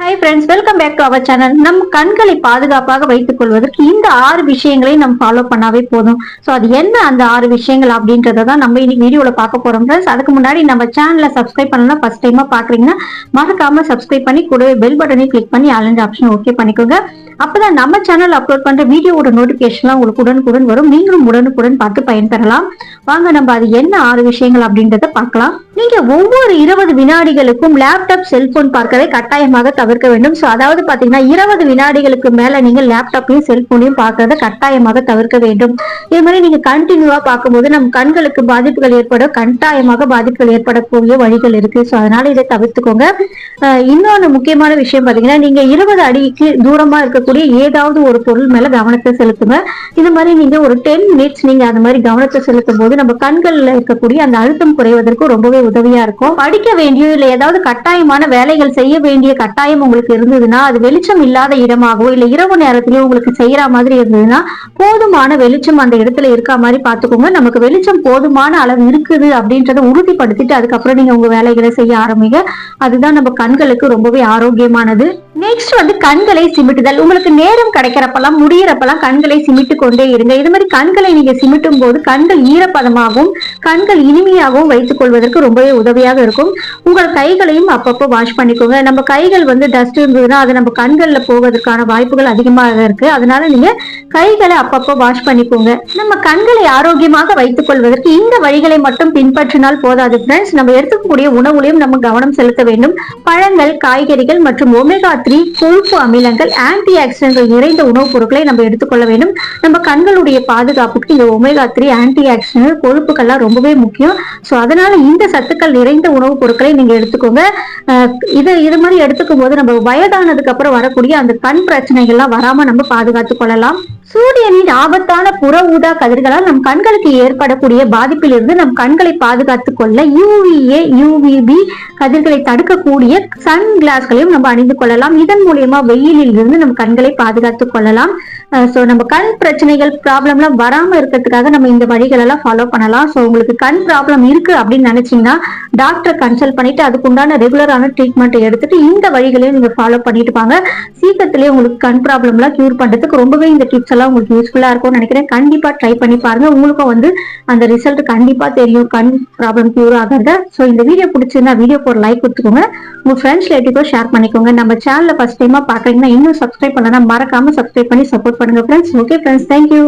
Hi friends welcome back to our channel நம் கண்களை பாதுகாப்பாக வைத்துக் கொள்வதற்கு இந்த ஆறு விஷயங்களை நம்ம ஃபாலோ பண்ணாவே போதும். ஸோ அது என்ன அந்த ஆறு விஷயங்கள் அப்படின்றத தான் நம்ம இன்னைக்கு வீடியோவில் பார்க்க போறோம் ஃப்ரெண்ட்ஸ் அதுக்கு முன்னாடி நம்ம சேனலை சப்ஸ்கிரைப் பண்ணலாம் ஃபர்ஸ்ட் டைமாக பார்க்குறீங்கன்னா மறக்காம சப்ஸ்கிரைப் பண்ணி கூடவே பெல் பட்டனையும் கிளிக் பண்ணி அலஞ்ச ஆப்ஷன் ஓகே பண்ணிக்கோங்க. அப்பதான் நம்ம சேனல் அப்லோட் பண்ற வீடியோவோட நோட்டிபிகேஷன்லாம் உங்களுக்கு உடனுக்குடன் வரும். நீங்களும் உடனுக்குடன் பார்த்து பயன்பெறலாம் வாங்க நம்ம அது என்ன ஆறு விஷயங்கள் அப்படின்றத பார்க்கலாம். நீங்க ஒவ்வொரு இருபது வினாடிகளுக்கும் லேப்டாப் செல்போன் பார்க்கவே கட்டாயமாக தவிர்க்க வேண்டும். ஸோ அதாவது பாத்தீங்கன்னா இருபது வினாடிகளுக்கு மேல நீங்க லேப்டாப்பையும் செல்போனையும் பார்க்கறத கட்டாயமாக தவிர்க்க வேண்டும். இது மாதிரி நீங்க கண்டினியூவா பார்க்கும்போது நம் கண்களுக்கு பாதிப்புகள் ஏற்பட கட்டாயமாக பாதிப்புகள் ஏற்படக்கூடிய வழிகள் இருக்கு. ஸோ அதனால இதை தவிர்த்துக்கோங்க. இன்னொன்று இன்னொன்னு முக்கியமான விஷயம் பாத்தீங்கன்னா நீங்க இருபது அடிக்கு தூரமா இருக்கக்கூடிய ஏதாவது ஒரு பொருள் மேல கவனத்தை செலுத்துங்க. இது மாதிரி நீங்க ஒரு டென் மினிட்ஸ் நீங்க அந்த மாதிரி கவனத்தை செலுத்தும் போது நம்ம கண்கள்ல இருக்கக்கூடிய அந்த அழுத்தம் குறைவதற்கு ரொம்பவே உதவியா இருக்கும். படிக்க வேண்டிய இல்ல ஏதாவது கட்டாயமான வேலைகள் செய்ய வேண்டிய கட்டாயம் உங்களுக்கு இருந்ததுன்னா அது வெளிச்சம் இல்லாத இடமாகவோ இல்ல இரவு நேரத்திலயோ உங்களுக்கு செய்யற மாதிரி இருந்ததுன்னா போதுமான வெளிச்சம் அந்த இடத்துல இருக்க மாதிரி பாத்துக்கோங்க நமக்கு வெளிச்சம் போதுமான அளவு இருக்குது அப்படின்றத உறுதிப்படுத்திட்டு அதுக்கப்புறம் நீங்க உங்க வேலைகளை செய்ய ஆரம்பிங்க. அதுதான் நம்ம கண்களுக்கு ரொம்பவே ஆரோக்கியமானது. நெக்ஸ்ட் வந்து கண்களை சிமிட்டுதல். உங்களுக்கு நேரம் கிடைக்கிறப்பெல்லாம் முடியிறப்பெல்லாம் கண்களை சிமிட்டு கொண்டே இருங்க. இது மாதிரி கண்களை நீங்க சிமிட்டும் போது கண்கள் ஈரப்பதமாகவும் கண்கள் இனிமையாகவும் வைத்துக் கொள்வதற்கு ரொம்பவே உதவியாக இருக்கும். உங்கள் கைகளையும் அப்பப்போ வாஷ் பண்ணிக்கோங்க. நம்ம கைகள் வந்து டஸ்ட் இருந்ததுன்னா அது நம்ம கண்களில் போவதற்கான வாய்ப்புகள் அதிகமாக இருக்கு. அதனால நீங்க கைகளை அப்பப்போ வாஷ் பண்ணிக்கோங்க. நம்ம கண்களை ஆரோக்கியமாக வைத்துக் கொள்வதற்கு இந்த வழிகளை மட்டும் பின்பற்றினால் போதாது. ஃப்ரெண்ட்ஸ் நம்ம எடுத்துக்கக்கூடிய உணவுலையும் நம்ம கவனம் செலுத்த வேண்டும். பழங்கள் காய்கறிகள் மற்றும் ஒமேகா த்ரீ கொழுப்பு அமிலங்கள் ஆன்டி ஆக்சிடென்ட்கள் நிறைந்த உணவுப் பொருட்களை நம்ம எடுத்துக்கொள்ள வேண்டும். நம்ம கண்களுடைய பாதுகாப்புக்கு இந்த ஒமேகா த்ரீ ஆன்டி ஆக்சிடென்ட் கொழுப்புகள்லாம் ரொம்பவே முக்கியம். ஸோ அதனால இந்த சத்துக்கள் நிறைந்த உணவுப் பொருட்களை நீங்க எடுத்துக்கோங்க. இதை இது இது மாதிரி எடுத்துக்கும் போது நம்ம வயதானதுக்கு அப்புறம் வரக்கூடிய அந்த கண் பிரச்சனைகள்லாம் வராம நம்ம பாதுகாத்துக் கொள்ளலாம். சூரியனின் ஆபத்தான புற ஊதா கதிர்களால் நம் கண்களுக்கு ஏற்படக்கூடிய பாதிப்பிலிருந்து நம் கண்களை பாதுகாத்துக் கொள்ள யூவிஏ யூவிபி கதிர்களை தடுக்கக்கூடிய சன் கிளாஸ்களையும் நம்ம அணிந்து கொள்ளலாம். இதன் மூலியமா வெயிலில் இருந்து நம் கண்களை பாதுகாத்துக் கொள்ளலாம். ஸோ நம்ம கண் பிரச்சனைகள் ப்ராப்ளம்லாம் வராமல் இருக்கிறதுக்காக நம்ம இந்த வழிகள் எல்லாம் ஃபாலோ பண்ணலாம். ஸோ உங்களுக்கு கண் ப்ராப்ளம் இருக்கு அப்படின்னு நினைச்சீங்கன்னா டாக்டரை கன்சல்ட் பண்ணிட்டு அதுக்குண்டான ரெகுலரான ட்ரீட்மெண்ட் எடுத்துட்டு இந்த வழிகளையும் நீங்க ஃபாலோ பண்ணிட்டு வாங்க. சீக்கிரத்திலேயே உங்களுக்கு கண் ப்ராப்ளம்லாம் கியூர் பண்றதுக்கு ரொம்பவே இந்த டிப்ஸ் எல்லாம் உங்களுக்கு யூஸ்ஃபுல்லா இருக்கும்னு நினைக்கிறேன். கண்டிப்பா ட்ரை பண்ணி பாருங்க. உங்களுக்கும் வந்து அந்த ரிசல்ட் கண்டிப்பா தெரியும். கண் ப்ராப்ளம் கியூர் ஆகிறத ஸோ இந்த வீடியோ பிடிச்சிருந்தா வீடியோக்கு ஒரு லைக் கொடுத்துக்கோங்க. உங்க ஃப்ரெண்ட்ஸ் ரிலேட்டிவ்க்கும் ஷேர் பண்ணிக்கோங்க. நம்ம சேனல்ல ஃபர்ஸ்ட் டைமா பாக்குறீங்கன்னா இன்னும் சப்ஸ்கிரைப் பண்ணலாம் மறக்காம சப்ஸ்கிரைப் பண்ணி சப்போர்ட் சப்போர்ட் பண்ணுங்க friends okay friends thank you